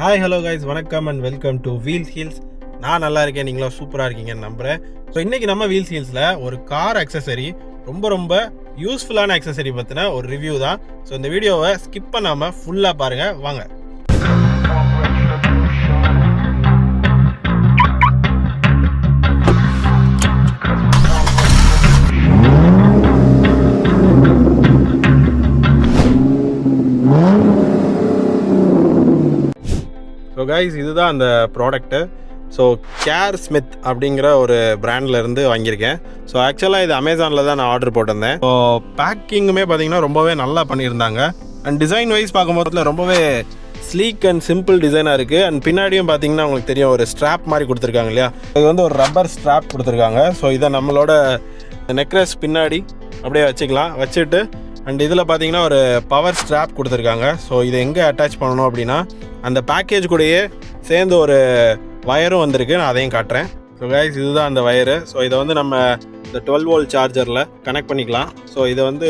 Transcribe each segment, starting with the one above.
Hi hello guys வணக்கம் and welcome to wheels heels நான் நல்லா இருக்கேன். நீங்களும் சூப்பராக இருக்கீங்கன்னு நம்புகிறேன் ஸோ இன்றைக்கி நம்ம வீல்ஸ் ஹீல்ஸில் ஒரு கார் அக்சசரி ரொம்ப ரொம்ப யூஸ்ஃபுல்லான அக்சசரி பற்றின ஒரு ரிவ்யூ தான். ஸோ இந்த வீடியோவை ஸ்கிப் பண்ணாமல் ஃபுல்லாக பாருங்கள் வாங்க. ஸோ கைஸ் இதுதான் அந்த ப்ராடக்ட்டு ஸோ கேர் ஸ்மித் அப்படிங்கிற ஒரு பிராண்ட்ல இருந்து வாங்கியிருக்கேன். ஸோ ஆக்சுவலாக இது அமேசானில் தான் நான் ஆர்டர் போட்டிருந்தேன். ஸோ பேக்கிங்குமே பார்த்தீங்கன்னா ரொம்பவே நல்லா பண்ணியிருந்தாங்க. அண்ட் டிசைன் வைஸ் பார்க்கும்போதுல ரொம்பவே ஸ்லீக் அண்ட் சிம்பிள் டிசைனாக இருக்குது அண்ட் பின்னாடியும் பார்த்தீங்கன்னா உங்களுக்கு தெரியும் ஒரு ஸ்ட்ராப் மாதிரி கொடுத்துருக்காங்க இல்லையா? இது வந்து ஒரு ரப்பர் ஸ்ட்ராப் கொடுத்துருக்காங்க. ஸோ இதை நம்மளோட நெக்லஸ் பின்னாடி அப்படியே வச்சுக்கலாம். வச்சுட்டு அண்ட் இதில் பார்த்தீங்கன்னா ஒரு பவர் ஸ்ட்ராப் கொடுத்துருக்காங்க. ஸோ இதை எங்கே அட்டாச் பண்ணணும் அப்படின்னா அந்த பேக்கேஜ் கூடயே சேர்ந்து ஒரு வயரும் வந்திருக்கு. நான் அதையும் காட்டுறேன். ஸோ கைஸ் இதுதான் அந்த வயரு ஸோ இதை வந்து நம்ம இந்த டுவெல் வோல்ட் சார்ஜரில் கனெக்ட் பண்ணிக்கலாம். ஸோ இதை வந்து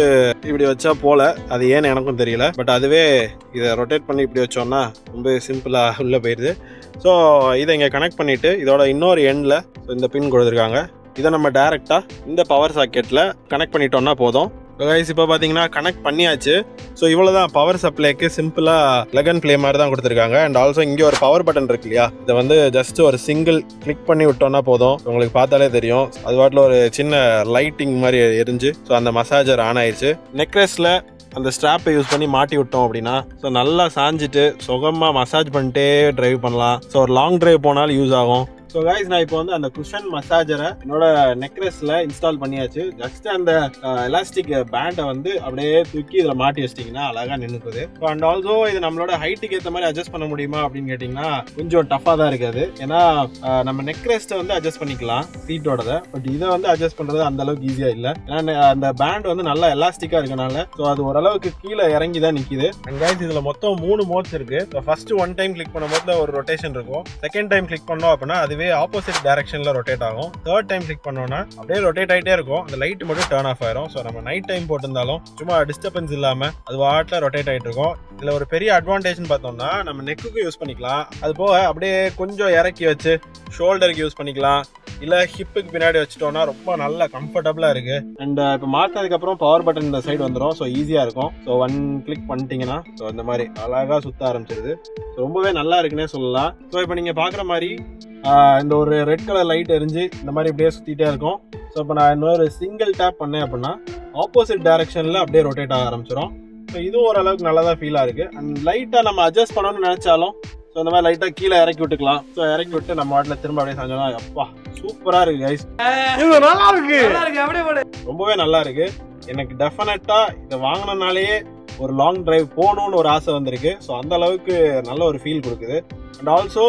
இப்படி வச்சா போல. அது ஏன்னு எனக்கும் தெரியல. பட் அதுவே இதை ரொட்டேட் பண்ணி இப்படி வச்சோம்னா ரொம்ப சிம்பிளாக உள்ளே போயிடுது ஸோ இதை இங்கே கனெக்ட் பண்ணிவிட்டு இதோட இன்னொரு எண்டில் இந்த பின் கொடுத்துருக்காங்க. இதை நம்ம டேரெக்டாக இந்த பவர் சாக்கெட்டில் கனெக்ட் பண்ணிட்டோம்னா போதும். கைஸ் இப்போ பார்த்தீங்கன்னா கனெக்ட் பண்ணியாச்சு. ஸோ இவ்வளோ தான் பவர் சப்ளைக்கு சிம்பிளாக லெகன் ப்ளே மாதிரி தான் கொடுத்துருக்காங்க. அண்ட் ஆல்சோ இங்கே ஒரு பவர் பட்டன் இருக்கு இல்லையா? இதை வந்து ஜஸ்ட் ஒரு சிங்கிள் கிளிக் பண்ணி விட்டோம்னா போதும். உங்களுக்கு பார்த்தாலே தெரியும். அது பாட்டில் ஒரு சின்ன லைட்டிங் மாதிரி எரிஞ்சு ஸோ அந்த மசாஜர் ஆன் ஆயிடுச்சு நெக்லஸில் அந்த ஸ்ட்ராப்பை யூஸ் பண்ணி மாட்டி விட்டோம் அப்படின்னா ஸோ நல்லா சாஞ்சிட்டு சுகமாக மசாஜ் பண்ணிட்டே ட்ரைவ் பண்ணலாம். ஸோ ஒரு லாங் ட்ரைவ் போனாலும் யூஸ் ஆகும். ஸோ கைஸ் நான் இப்போ வந்து அந்த குஷன் மசாஜரை என்னோட நெக்லஸில் இன்ஸ்டால் பண்ணியாச்சு. ஜஸ்ட் அந்த எலாஸ்டிக் பேண்டை வந்து அப்படியே தூக்கி இதில் மாட்டி வச்சிட்டிங்கன்னா அழகாக நின்றுக்குது ஸோ அண்ட் ஆல்சோ இது நம்மளோட ஹைட்டுக்கு ஏற்ற மாதிரி அட்ஜஸ்ட் பண்ண முடியுமா அப்படின்னு கேட்டிங்கன்னா கொஞ்சம் டஃப்பாக தான் இருக்காது. ஏன்னா நம்ம நெக்லஸ்ட்டை வந்து அட்ஜஸ்ட் பண்ணிக்கலாம் சீட்டோடத பட் இதை வந்து அட்ஜஸ்ட் பண்ணுறது அந்த அளவுக்கு ஈஸியாக இல்லை. ஏன்னா அந்த பேண்ட் வந்து நல்லா எலாஸ்டிக்காக இருக்கனால ஸோ அது ஓரளவுக்கு கீழே இறங்கி தான் நிற்கிது அண்ட் கைஸ் இதில் மொத்தம் மூணு மோட்ஸ் இருக்குது so first one time click பண்ணும்போது ஒரு ரொட்டேஷன் இருக்கும். செகண்ட் டைம் கிளிக் பண்ணோம் அப்படின்னா அதுவே ஆப்போசிட் டேரக்ஷனில் ரொட்டேட் ஆகும். தேர்ட் டைம் கிளிக் பண்ணோன்னா அப்படியே ரொட்டேட் ஆகிட்டே இருக்கும். அந்த லைட் மட்டும் டேர்ன் ஆஃப் ஆயிரும். ஸோ நம்ம நைட் டைம் போட்டிருந்தாலும் சும்மா டிஸ்டர்பன்ஸ் இல்லாமல் அது வாட்டில் ரொட்டேட் ஆகிட்டு இருக்கும். இதில் ஒரு பெரிய அட்வான்டேஜ்னு பார்த்தோம்னா நம்ம நெக்குக்கு யூஸ் பண்ணிக்கலாம். அது போக அப்படியே கொஞ்சம் இறக்கி வச்சு ஷோல்டருக்கு யூஸ் பண்ணிக்கலாம். இல்லை ஹிப்புக்கு பின்னாடி வச்சுட்டோம்னா ரொம்ப நல்ல கம்ஃபர்டபுளாக இருக்குது அண்ட் இப்போ மாற்றினதுக்கப்புறம் பவர் பட்டன் இந்த சைடு வந்துடும் ஸோ ஈஸியாக இருக்கும். ஸோ ஒன் கிளிக் பண்ணிட்டீங்கன்னா ஸோ அந்த மாதிரி அழகாக சுற்ற ஆரம்பிச்சிருது. ஸோ ரொம்பவே நல்லா இருக்குன்னே சொல்லலாம். ஸோ இப்போ நீங்கள் பார்க்குற மாதிரி இந்த ஒரு ரெட் கலர் லைட் எரிஞ்சு இந்த மாதிரி இப்படியே சுற்றிட்டே இருக்கும். ஸோ இப்போ நான் இன்னொரு சிங்கிள் டேப் பண்ணேன் அப்படின்னா ஆப்போசிட் டைரக்ஷனில் அப்படியே ரொட்டேட் ஆக ஆரம்பிச்சிடும் ஸோ இதுவும் ஓரளவுக்கு நல்லா தான் ஃபீலாக இருக்குது அண்ட் லைட்டாக நம்ம அட்ஜஸ்ட் பண்ணணும்னு நினச்சாலும் ஸோ இந்த மாதிரி லைட்டாக கீழே இறக்கி விட்டுக்கலாம். ஸோ இறக்கி விட்டு நம்ம வாட்டில் திரும்ப அப்படியே செஞ்சோம்னா அப்பா சூப்பராக இருக்குது கைஸ் இது நல்லா இருக்கு. இருக்கு ரொம்பவே நல்லா இருக்கு. எனக்கு டெஃபினட்டா இதை வாங்கினனாலேயே ஒரு லாங் டிரைவ் போகணும்னு ஒரு ஆசை வந்திருக்கு. ஸோ அந்த அளவுக்கு நல்ல ஒரு ஃபீல் கொடுக்குது. அண்ட் ஆல்சோ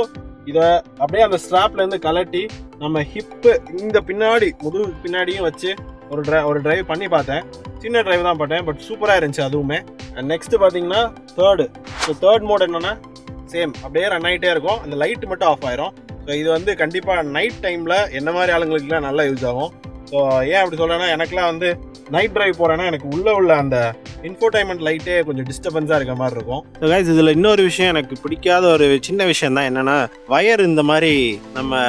இதை அப்படியே அந்த ஸ்ட்ராப்லேருந்து கலட்டி நம்ம ஹிப்பு இந்த பின்னாடி முதுகு பின்னாடியும் வச்சு ஒரு ட்ரை ஒரு டிரைவ் பண்ணி பார்த்தேன். சின்ன டிரைவ் தான் பார்த்தேன் பட் சூப்பராக இருந்துச்சு அதுவுமே. அண்ட் நெக்ஸ்ட்டு பார்த்தீங்கன்னா தேர்டு ஸோ தேர்ட் மோட் என்னென்னா சேம் அப்படியே ரன் ஆகிட்டே இருக்கும். அந்த லைட் மட்டும் ஆஃப் ஆயிரும். ஸோ இது வந்து கண்டிப்பாக நைட் டைமில் என்ன மாதிரி ஆளுங்களுக்குலாம் நல்லா யூஸ் ஆகும். ஸோ ஏன் அப்படி சொல்கிறேன்னா எனக்குலாம் வந்து நைட் டிரைவ் போகிறேன்னா எனக்கு உள்ளே உள்ள அந்த இன்ஃபோடைன்மெண்ட் லைட்டே கொஞ்சம் டிஸ்டர்பன்ஸாக இருக்க மாதிரி இருக்கும். ஸோ கைஸ் இதில் இன்னொரு விஷயம் எனக்கு பிடிக்காத ஒரு சின்ன விஷயம் தான் என்னென்னா வயர் இந்த மாதிரி நம்ம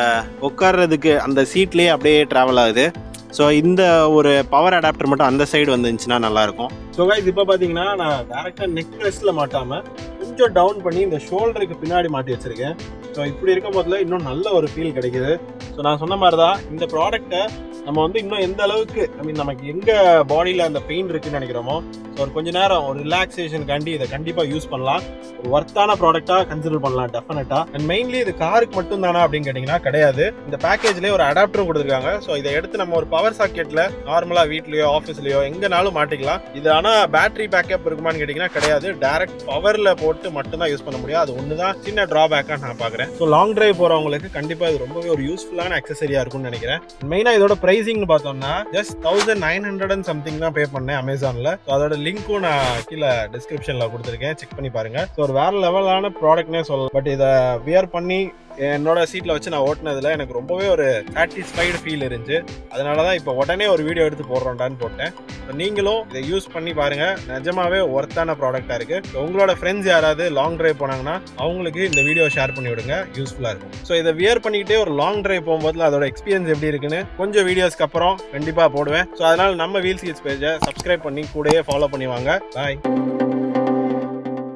உட்கார்றதுக்கு அந்த சீட்லேயே அப்படியே ட்ராவல் ஆகுது. ஸோ இந்த ஒரு பவர் அடாப்டர் மட்டும் அந்த சைடு வந்துருந்துச்சுன்னா நல்லாயிருக்கும். ஸோ கைஸ் இப்போ பார்த்தீங்கன்னா நான் டேரெக்டாக நெக் ரெஸ்ட்டில் மாட்டாமல் கொஞ்சம் டவுன் பண்ணி இந்த ஷோல்டருக்கு பின்னாடி மாட்டி வச்சுருக்கேன். ஸோ இப்படி இருக்கும் போதில் இன்னும் நல்ல ஒரு ஃபீல் கிடைக்குது. ஸோ நான் சொன்ன மாதிரி தான் இந்த ப்ராடக்ட்டை நம்ம வந்து இன்னும் எந்த அளவுக்கு ஐ மீன் நமக்கு எங்கே பாடியில் அந்த பெயின் இருக்குன்னு நினைக்கிறோமோ ஸோ ஒரு கொஞ்ச நேரம் ஒரு ரிலாக்ஸேஷனுக்காண்டி இதை கண்டிப்பாக யூஸ் பண்ணலாம். ஒரு ஒர்த்தான ப்ராடக்டாக கன்சிடர் பண்ணலாம் டெஃபினட்டாக அண்ட் மெயின்லி இது காருக்கு மட்டும் தானா அப்படின்னு கேட்டிங்கன்னா கிடையாது. இந்த பேக்கேஜ்லேயே ஒரு அடாப்டரும் கொடுத்துருக்காங்க. ஸோ இதை எடுத்து நம்ம ஒரு பவர் சாக்கெட்டில் நார்மலாக வீட்லேயோ ஆஃபீஸ்லையோ எங்கேனாலும் மாட்டிக்கலாம். இது ஆனால் பேட்டரி பேக்கப் இருக்குமான்னு கேட்டிங்கன்னா கிடையாது. டேரக்ட் பவரில் போட்டு மட்டும்தான் யூஸ் பண்ண முடியும். அது ஒன்று தான். சின்ன ட்ராபேக்காக நான் பார்க்குறேன் ஸோ லாங் டிரைவ் போகிறவங்களுக்கு கண்டிப்பாக இது ரொம்பவே ஒரு யூஸ்ஃபுல்லான அக்சசரியாக இருக்கும்னு நினைக்கிறேன். மெயினாக இதோட ப்ரைஸிங்னு பார்த்தோம்னா just thousand nine hundred and something தான் பே பண்ணேன் அமேசானில் ஸோ அதோட லிங்க்கும் நான் கீழே டிஸ்கிரிப்ஷனில் கொடுத்துருக்கேன். செக் பண்ணி பாருங்கள் ஸோ ஒரு வேற லெவலான ப்ராடக்ட்னே சொல்லலாம். பட் இதை வியர் பண்ணி என்னோட சீட்டில் வச்சு நான் ஓட்டினதில் எனக்கு ரொம்பவே ஒரு சாட்டிஸ்ஃபைடு ஃபீல் இருந்துச்சு. அதனால தான் இப்போ உடனே ஒரு வீடியோ எடுத்து போடுறோண்டான்னு போட்டேன். ஸோ நீங்களும் இதை யூஸ் பண்ணி பாருங்க. நிஜமாவே ஒர்த்தான ப்ராடக்டாக இருக்குது உங்களோட ஃப்ரெண்ட்ஸ் யாராவது லாங் டிரைவ் போனாங்கன்னா அவங்களுக்கு இந்த வீடியோ ஷேர் பண்ணி விடுங்க. யூஸ்ஃபுல்லாக இருக்கும். ஸோ இதை வியர் பண்ணிக்கிட்டே ஒரு லாங் டிரைவ் போகும்போது அதோட எக்ஸ்பீரியன்ஸ் எப்படி இருக்குன்னு கொஞ்சம் வீடியோஸ்க்கு அப்புறம் கண்டிப்பாக போடுவேன். ஸோ அதனால் நம்ம வீல் சீட்ஸ் பேஜை சப்ஸ்கிரைப் பண்ணி கூடயே ஃபாலோ பண்ணி வாங்க. பாய்